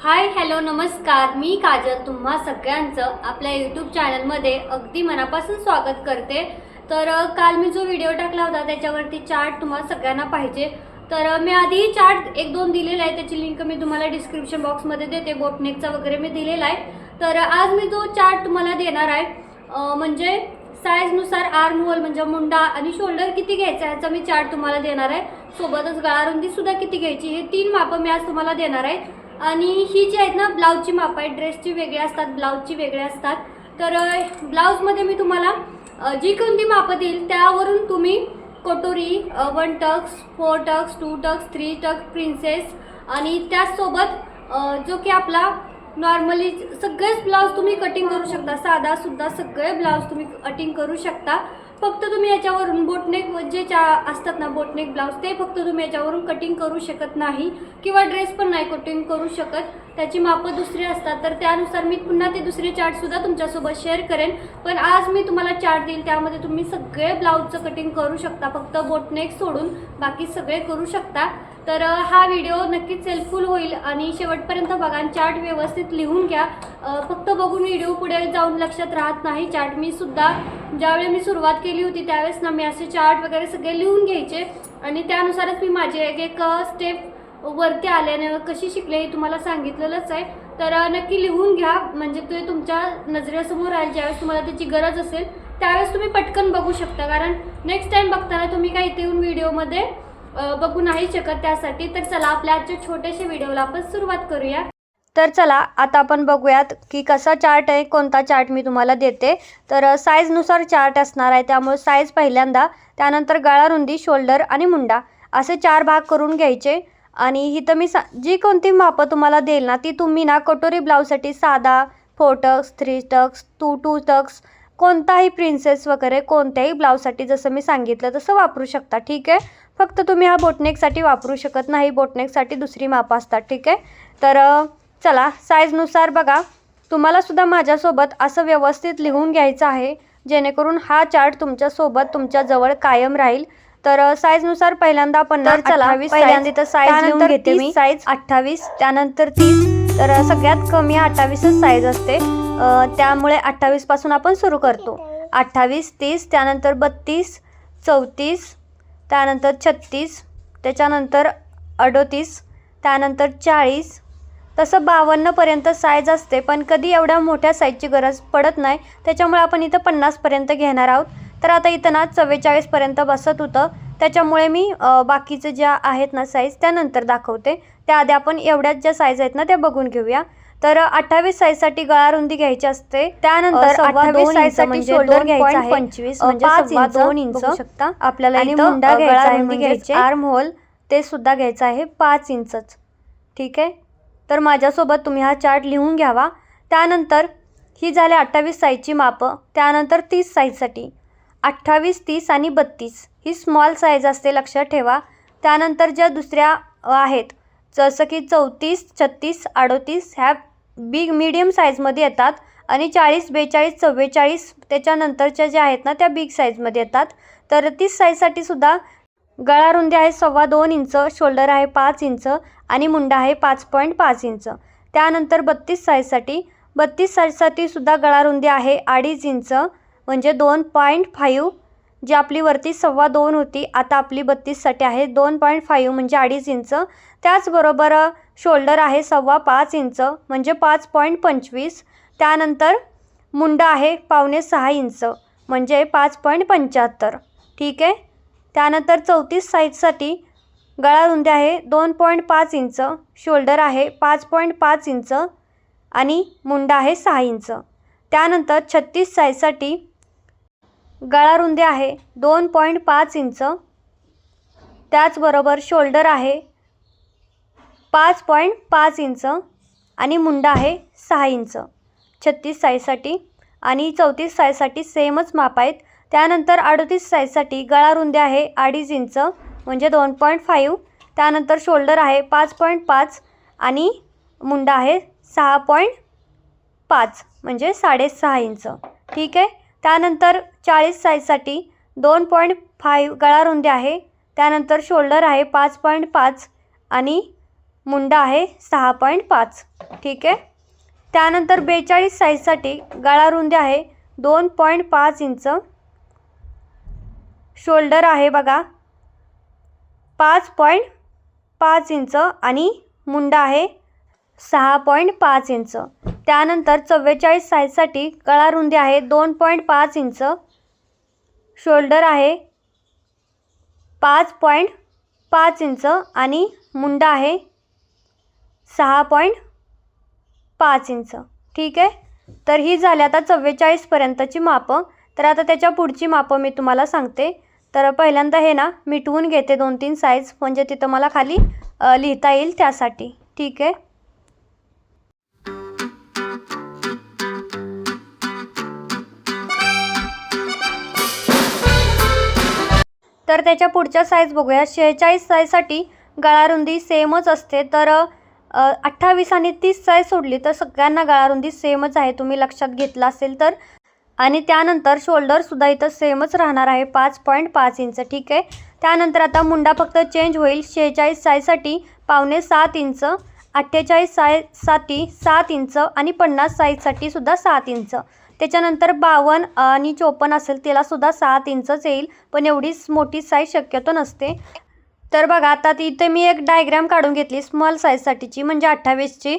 Hi hello नमस्कार. मी काजल. तुम्हा सगळ्यांचं आपल्या यूट्यूब चॅनलमध्ये अगदी मनापासून स्वागत करते. तर काल मी जो व्हिडिओ टाकला होता त्याच्यावरती चार्ट तुम्हाला सगळ्यांना पाहिजे. तर मी आधी चार्ट एक दोन दिलेला आहे. त्याची लिंक मी तुम्हाला डिस्क्रिप्शन बॉक्समध्ये देते. बोटनेकचा वगैरे मी दिलेला आहे. तर आज मी जो चार्ट तुम्हाला देणार आहे. म्हणजे साईजनुसार आर्म होल म्हणजे मुंडा आणि शोल्डर किती घ्यायचा ह्याचा मी चार्ट तुम्हाला देणार आहे. सोबतच गळारुंदीसुद्धा किती घ्यायची हे तीन मापं मी आज तुम्हाला देणार आहे. आणि ही जी आहेत ना ब्लाऊजची माप आहेत ड्रेसची वेगळी असतात ब्लाऊजची वेगळी असतात. तर ब्लाऊजमध्ये मी तुम्हाला जी कोणती मापं देईल त्यावरून तुम्ही कटोरी one tucks four tucks two tucks three tucks princess आणि त्याचसोबत जो की आपला नॉर्मली सगळेच ब्लाऊज तुम्ही कटिंग करू शकता. साधासुद्धा सगळे ब्लाऊज तुम्ही कटिंग करू शकता. फक्त तुम्ही याच्यावरून बोटनेक जे चा असतात ना बोटनेक ब्लाऊज ते फक्त तुम्ही याच्यावरून कटिंग करू शकत नाही किंवा ड्रेस पण नाही कटिंग करू शकत. त्याची मापं दुसरी असतात तर त्यानुसार मी पुन्हा ते दुसरे चार्टसुद्धा तुमच्यासोबत शेअर करेन. पण आज मी तुम्हाला चार्ट देईल त्यामध्ये तुम्ही सगळे ब्लाऊजचं कटिंग करू शकता फक्त बोटनेक सोडून बाकी सगळे करू शकता. तर हा व्हिडिओ नक्कीच हेल्पफुल होईल आणि शेवटपर्यंत बघा आणि चार्ट व्यवस्थित लिहून घ्या. फक्त बघून व्हिडिओ पुढे जाऊन लक्षात राहत नाही. चार्ट मी सुद्धा ज्यावेळी मी सुरुवात केली होती त्यावेळेस ना मी असे चार्ट वगैरे सगळे लिहून घ्यायचे आणि त्यानुसारच मी माझे एक एक स्टेप वरती आल्याने कशी शिकले हे तुम्हाला सांगितलेलंच आहे. तर नक्की लिहून घ्या. म्हणजे ते तुमच्या नजरेसमोर राहील ज्यावेळेस तुम्हाला त्याची गरज असेल त्यावेळेस तुम्ही पटकन बघू शकता. कारण नेक्स्ट टाईम बघताना तुम्ही काही इथे येऊन व्हिडिओमध्ये बघू नाही शकत त्यासाठी. तर चला आपल्या आजच्या छोट्याशा व्हिडिओला आपण सुरुवात करूया. तर चला आता आपण बघूयात की कसा चार्ट आहे कोणता चार्ट मी तुम्हाला देते. तर साईजनुसार चार्ट असणार आहे. त्यामुळे साईज पहिल्यांदा त्यानंतर गळा रुंदी शोल्डर आणि मुंडा असे चार भाग करून घ्यायचे. आणि इथं मी सा जी कोणती मापं तुम्हाला देईल ना ती तुम्ही ना कटोरी ब्लाऊजसाठी साधा four tucks three tucks two two tucks कोणताही प्रिन्सेस वगैरे कोणत्याही ब्लाऊजसाठी जसं मी सांगितलं तसं वापरू शकता. ठीक आहे? फक्त तुम्ही हा बोटनेकसाठी वापरू शकत नाही. बोटनेकसाठी दुसरी मापं असतात ठीक आहे? तर चला साईजनुसार बघा. तुम्हाला सुद्धा माझ्यासोबत असं व्यवस्थित लिहून घ्यायचं आहे जेणेकरून हा चार्ट तुमच्यासोबत तुमच्या जवळ कायम राहील. तर साईजनुसार पहिल्यांदा आपण चला, 28 पहिल्यांदा साईज, त्यानंतर लिहून घेते 30 मी. साईज अठ्ठावीस त्यानंतर तीस. तर सगळ्यात कमी अठ्ठावीसच साईज असते. त्यामुळे अठ्ठावीसपासून आपण सुरू करतो. अठ्ठावीस तीस त्यानंतर बत्तीस चौतीस त्यानंतर छत्तीस त्याच्यानंतर अडोतीस त्यानंतर चाळीस. तसं बावन्नपर्यंत साईज असते पण कधी एवढ्या मोठ्या साईजची गरज पडत नाही. त्याच्यामुळे आपण इथं पन्नासपर्यंत घेणार आहोत. तर आता इथं ना चव्वेचाळीसपर्यंत बसत होतं. त्याच्यामुळे मी बाकीचं ज्या आहेत ना साईज त्यानंतर दाखवते. त्याआधी आपण एवढ्याच ज्या साईज आहेत ना त्या बघून घेऊया. तर अठ्ठावीस साईजसाठी गळा रुंदी घ्यायची असते. त्यानंतर अठ्ठावीस म्हणजे शोल्डर घ्यायचं आहे. पंचवीस म्हणजे दोन इंच. शकता. आपल्याला मुंडा घ्यायचा रुंदी घ्यायची. आर्म होल ते सुद्धा घ्यायचं आहे पाच इंचच. ठीक आहे? तर माझ्यासोबत तुम्ही हा चार्ट लिहून घ्यावा. त्यानंतर ही झाली अठ्ठावीस साईजची मापं. त्यानंतर तीस साईजसाठी अठ्ठावीस तीस आणि बत्तीस. ही स्मॉल साईज असते लक्षात ठेवा. त्यानंतर ज्या दुसऱ्या आहेत जसं की चौतीस छत्तीस अडोतीस ह्या बिग मिडियम साईजमध्ये येतात. आणि चाळीस बेचाळीस चव्वेचाळीस त्याच्यानंतरच्या ज्या आहेत ना त्या बिग साईजमध्ये येतात. तर तीस साईजसाठी सुद्धा गळा रुंदी आहे सव्वा दोन इंच शोल्डर आहे पाच इंच आणि मुंडा आहे पाच पॉईंट पाच इंच. त्यानंतर बत्तीस साईजसाठी बत्तीस साईजसाठी सुद्धा गळा रुंदी आहे अडीच इंच म्हणजे दोन पॉईंट फाईव्ह जी आपली वरती सव्वा दोन होती आता आपली बत्तीससाठी आहे. दोन पॉईंट फाईव्ह म्हणजे अडीच इंच. त्याचबरोबर शोल्डर आहे सव्वा पाच इंच म्हणजे पाच पॉईंट पंचवीस. त्यानंतर मुंडा आहे पावणे सहा इंच म्हणजे पाच पॉईंट पंच्याहत्तर. ठीक आहे? त्यानंतर चौतीस साईजसाठी गळा रुंदी आहे दोन पॉईंट पाच इंच शोल्डर आहे पाच पॉईंट पाच इंच आणि मुंडा आहे सहा इंच. त्यानंतर छत्तीस साईजसाठी गळा रुंदी आहे. दोन पॉईंट पाच इंच. त्याचबरोबर शोल्डर आहे. पाच पॉईंट पाच इंच आणि मुंडा आहे सहा इंच. छत्तीस साईजसाठी आणि चौतीस साईजसाठी सेमच माप आहेत. त्यानंतर अडतीस साईजसाठी गळा रुंदी आहे अडीच इंच म्हणजे दोन पॉईंट फाईव्ह. त्यानंतर शोल्डर आहे पाच पॉईंट पाच आणि मुंडा आहे सहा पॉईंट पाच म्हणजे साडेसहा इंच. ठीक आहे? त्यानंतर चाळीस साईजसाठी दोन पॉईंट फाईव्ह गळा रुंदी आहे. त्यानंतर शोल्डर आहे पाच पॉईंट पाच आणि मुंडा आहे सहा पॉईंट पाच. ठीक आहे? त्यानंतर बेचाळीस साईजसाठी गळा रुंदी आहे दोन पॉईंट पाच इंच. शोल्डर आहे बघा पाच पॉईंट पाच इंच आणि मुंडा आहे सहा पॉईंट पाच इंच. त्यानंतर चव्वेचाळीस साईजसाठी गळा रुंदी आहे दोन पॉईंट पाच इंच. शोल्डर आहे पाच पॉईंट पाच इंच आणि मुंडा आहे सहा पॉईंट पाच इंच. ठीक आहे? तर ही झाली आता चव्वेचाळीसपर्यंतची मापं. तर आता त्याच्या पुढची मापं मी तुम्हाला सांगते. तर पहिल्यांदा हे ना मिटवून घेते दोन तीन साईज म्हणजे तिथं मला खाली लिहिता येईल त्यासाठी. ठीक आहे? तर त्याच्या पुढच्या साईज बघूया. शेहेचाळीस साईजसाठी गळारुंदी सेमच असते. तर अठ्ठावीस आणि तीस साईज सोडली तर सगळ्यांना गळारुंदी सेमच आहे. तुम्ही लक्षात घेतला असेल तर. आणि त्यानंतर शोल्डरसुद्धा इथं सेमच राहणार आहे. पाच पॉईंट पाच इंच. ठीक आहे? त्यानंतर आता मुंडा फक्त चेंज होईल. शेहेचाळीस साईजसाठी पावणे सात इंच. अठ्ठेचाळीस साईजसाठी सात इंच. आणि पन्नास साईजसाठी सुद्धा सात इंच. त्याच्यानंतर बावन्न आणि चोपन्न असेल त्यालासुद्धा सात इंचच येईल पण एवढीच मोठी साईज शक्यतो नसते. तर बघा आता इथे मी एक डायग्राम काढून घेतली स्मॉल साईजसाठीची म्हणजे अठ्ठावीसची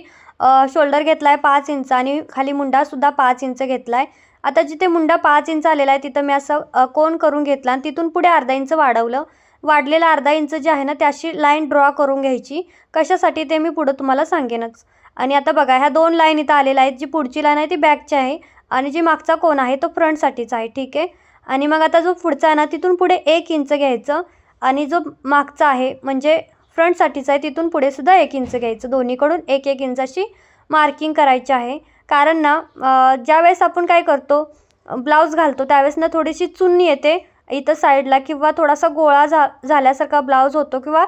शोल्डर घेतला आहे पाच इंच आणि खाली मुंडासुद्धा पाच इंच घेतला आहे आता जिथे मुंडा पाच इंच आलेला आहे तिथं मी असं कोण कोन करून घेतला आणि तिथून पुढे अर्धा इंच वाढवलं. वाढलेलं अर्धा इंच जे आहे ना त्याशी लाईन ड्रॉ करून घ्यायची. कशासाठी ते मी पुढं तुम्हाला सांगेनच. आणि आता बघा ह्या दोन लाईन इथं आलेल्या आहेत जी पुढची लाईन आहे ती बॅकची आहे. आणि जे मागचा कोन आहे तो फ्रंटसाठीचा आहे ठीक आहे? आणि मग आता जो पुढचा आहे ना तिथून पुढे एक इंच घ्यायचं आणि जो मागचा आहे म्हणजे फ्रंटसाठीचा आहे तिथून पुढे सुद्धा एक इंच घ्यायचं. दोन्हीकडून एक एक इंचशी मार्किंग करायची आहे. कारण ना ज्यावेळेस आपण काय करतो ब्लाऊज घालतो त्यावेळेस ना थोडीशी चुन्नी येते इथं साईडला किंवा थोडासा गोळा झा झाल्यासारखा ब्लाऊज होतो किंवा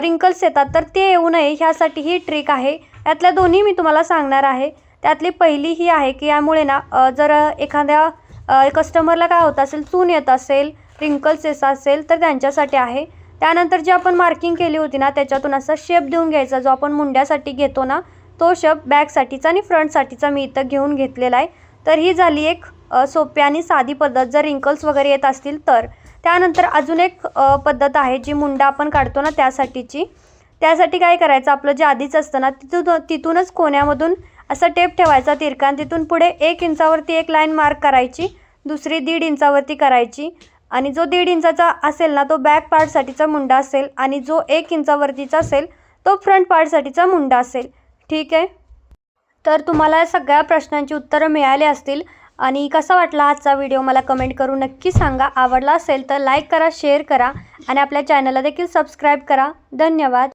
रिंकल्स येतात तर ते येऊ नये. ह्यासाठी ही ट्रिक आहे. यातल्या दोन्ही मी तुम्हाला सांगणार आहे. त्यातली पहिली ही आहे की यामुळे ना जर एखाद्या कस्टमरला काय होत असेल चून येत असेल रिंकल्स येत असेल तर त्यांच्यासाठी आहे. त्यानंतर जी आपण मार्किंग केली होती ना त्याच्यातून असा शेप देऊन घ्यायचा जो आपण मुंड्यासाठी घेतो ना तो शेप बॅकसाठीचा आणि फ्रंटसाठीचा मी इथं घेऊन घेतलेला आहे. तर ही झाली एक सोपी आणि साधी पद्धत. जर रिंकल्स वगैरे येत असतील तर. त्यानंतर अजून एक पद्धत आहे जी मुंडा आपण काढतो ना त्यासाठीची. त्यासाठी काय करायचं? आपलं जे आधीच असतं ना तिथून तिथूनच कोण्यामधून असा टेप ठेवायचा तिरकान तिथून पुढे एक इंचावरती एक लाईन मार्क करायची दुसरी दीड इंचावरती करायची. आणि जो दीड इंचाचा असेल ना तो बॅक पार्टसाठीचा मुंडा असेल आणि जो एक इंचावरतीचा असेल तो फ्रंट पार्टसाठीचा मुंडा असेल. ठीक आहे? तर तुम्हाला या सगळ्या प्रश्नांची उत्तरं मिळाली असतील. आणि कसा वाटला आजचा व्हिडिओ मला कमेंट करून नक्की सांगा. आवडला असेल तर लाईक करा शेअर करा आणि आपल्या चॅनलला देखील सबस्क्राईब करा. धन्यवाद.